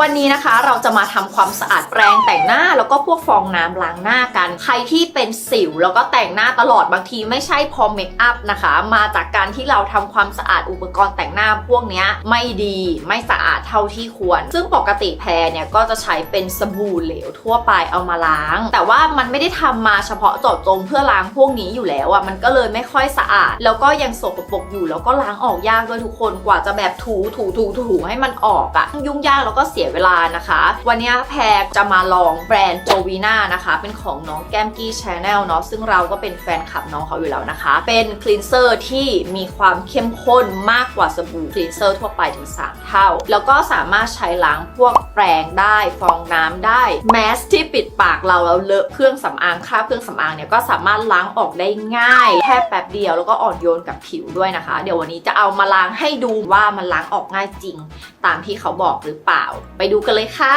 วันนี้นะคะเราจะมาทำความสะอาดแปรงแต่งหน้าแล้วก็พวกฟองน้ำล้างหน้ากัน ใครที่เป็นสิวแล้วก็แต่งหน้าตลอดบางทีไม่ใช่พอเมคอัพนะคะ มาจากการที่เราทำความสะอาดอุปกรณ์แต่งหน้าพวกนี้ไม่ดีไม่สะอาดเท่าที่ควร ซึ่งปกติแพรเนี่ยก็จะใช้เป็นสบู่เหลวทั่วไปเอามาล้าง แต่ว่ามันไม่ได้ทำมาเฉพาะเจาะจงเพื่อล้างพวกนี้อยู่แล้วอะมันก็เลยไม่ค่อยสะอาด แล้วก็ยังสกปรกอยู่แล้วก็ล้างออกยากด้วยทุกคนกว่าจะแบบถูถูถูถูให้มันออกอะยุ่งยากแล้วก็เสียเวลานะคะ วันนี้แพรจะมาลองแบรนด์โจวีนานะคะ เป็นของน้องแก้มกี้ชาแนลเนาะซึ่งเราก็เป็นแฟนคลับน้องเขาอยู่แล้วนะคะ เป็นคลีนเซอร์ที่มีความเข้มข้นมากกว่าสบู่คลีนเซอร์ทั่วไปถึง 3 เท่า แล้วก็สามารถใช้ล้างพวกแปรงได้ ฟองน้ำได้แมสที่ปิดปากเราแล้วเลอะเครื่องสำอางคราบเครื่องสำอางเนี่ยก็สามารถล้างออกได้ง่ายแค่แป๊บเดียวแล้วก็อ่อนโยนกับผิวด้วยนะคะ เดี๋ยววันนี้จะเอามาล้างให้ดูว่ามันล้างออกง่ายจริง ตามที่เขาบอกหรือเปล่าไปดูกันเลยค่ะ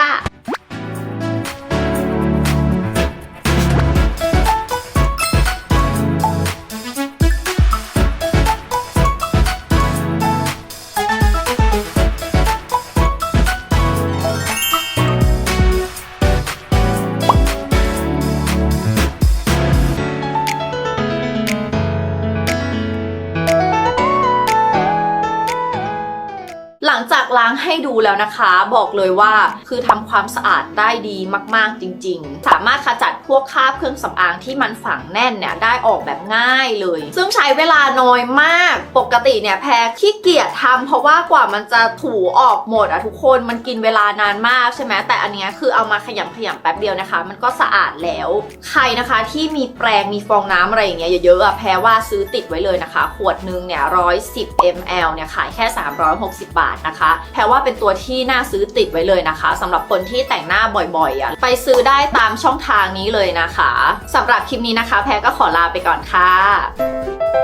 หลังจากล้างให้ดูแล้วนะคะ บอกเลยว่าคือทำความสะอาดได้ดีมากๆจริง ๆ สามารถขจัดพวกคราบเครื่องสำอางที่มันฝังแน่นเนี่ยได้ออกแบบง่ายเลย ซึ่งใช้เวลาน้อยมากปกติเนี่ยแพรขี้เกียจทำเพราะว่ากว่ามันจะถูออกหมดอะทุกคนมันกินเวลานานมากใช่ไหมแต่อันเนี้ยคือเอามาขยำขยำแป๊บเดียวนะคะ มันก็สะอาดแล้ว ใครนะคะที่มีแปรงมีฟองน้ำอะไรอย่างเงี้ยเยอะๆอะแพรว่าซื้อติดไว้เลยนะคะ ขวดนึงเนี่ย110 ml เนี่ยขายแค่ 360 บาทนะคะแพรว่าเป็นตัวที่น่าซื้อติดไว้เลยนะคะสำหรับคนที่แต่งหน้าบ่อยๆอะไปซื้อได้ตามช่องทางนี้เลยนะคะสำหรับคลิปนี้นะคะ แพรก็ขอลาไปก่อนค่ะ